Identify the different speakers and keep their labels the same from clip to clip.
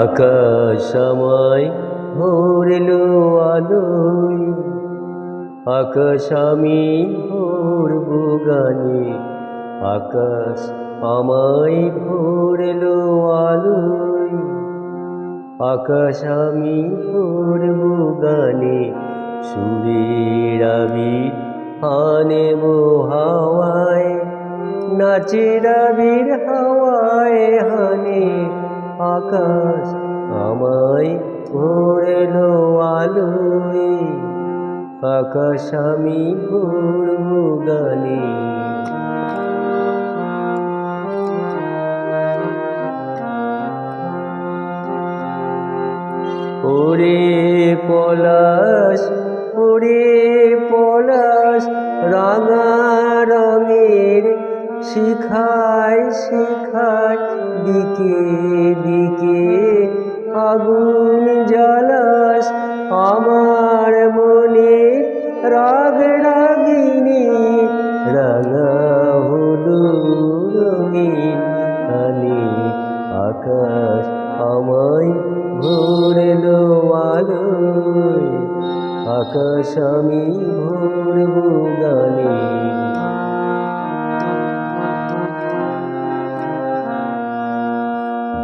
Speaker 1: আকাশ আমায় ভরল আলোয় আকাশ আমি ভরব গানে আকাশ আমায় ভরল আলোয় আকাশ আমি ভরব গানে সুরের আমি আনেব হাওয়ায় নাচের আবির হাওয়ায় হানে আকাশ আমায় ভরল আলোয়। আকাশ আমি ভরব গানে। পলাশ, ওরে পলাশ, রাঙা রঙের শিখায় শিখায় দিকে দিকে আগুন জ্বালাস। আমার মনে রাগ রাগিনী, রাঙা হলু রঙিন আকাশ আমায় ভরল। আকাশ আমি ভরব গানে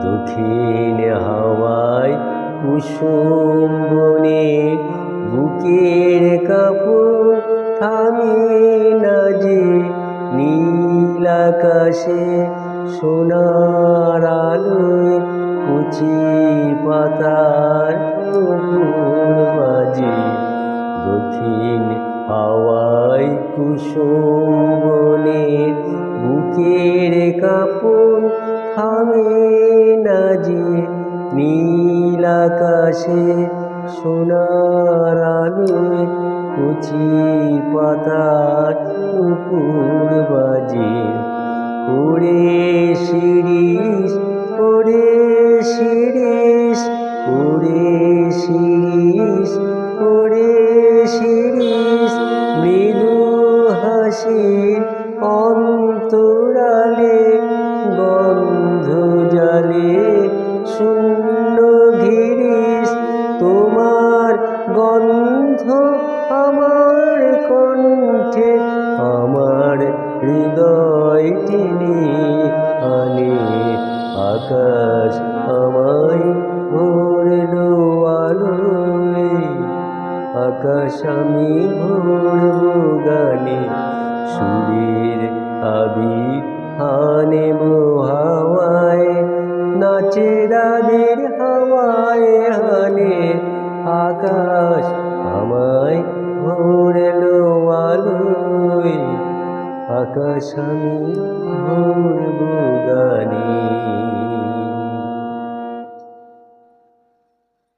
Speaker 1: দক্ষিণ হাওয়ায় কুসুম বনে বুকের কাপড় থামে না যে নীল আকাশে সোনার আলোয় কুচি পাতার দক্ষিণ হাওয়ায় কুসুম বুকের কাপড় থামে না যে, নীল আকাশে সোনার কুচি পাতার নুপুর বাজে। ওরে শিরিষ ওরে শিরিষ ওরে শিরিষ, ওরে শিরিষ মৃদু হাসির অন্তরালে বন্ধ জালে শূন্য আমি ভরব গানে সুরের আবির হানেব হাওয়ায় নাচের আবির হাওয়ায় হানে, আকাশ আমায় ভরল আলোয়। আকাশ আমি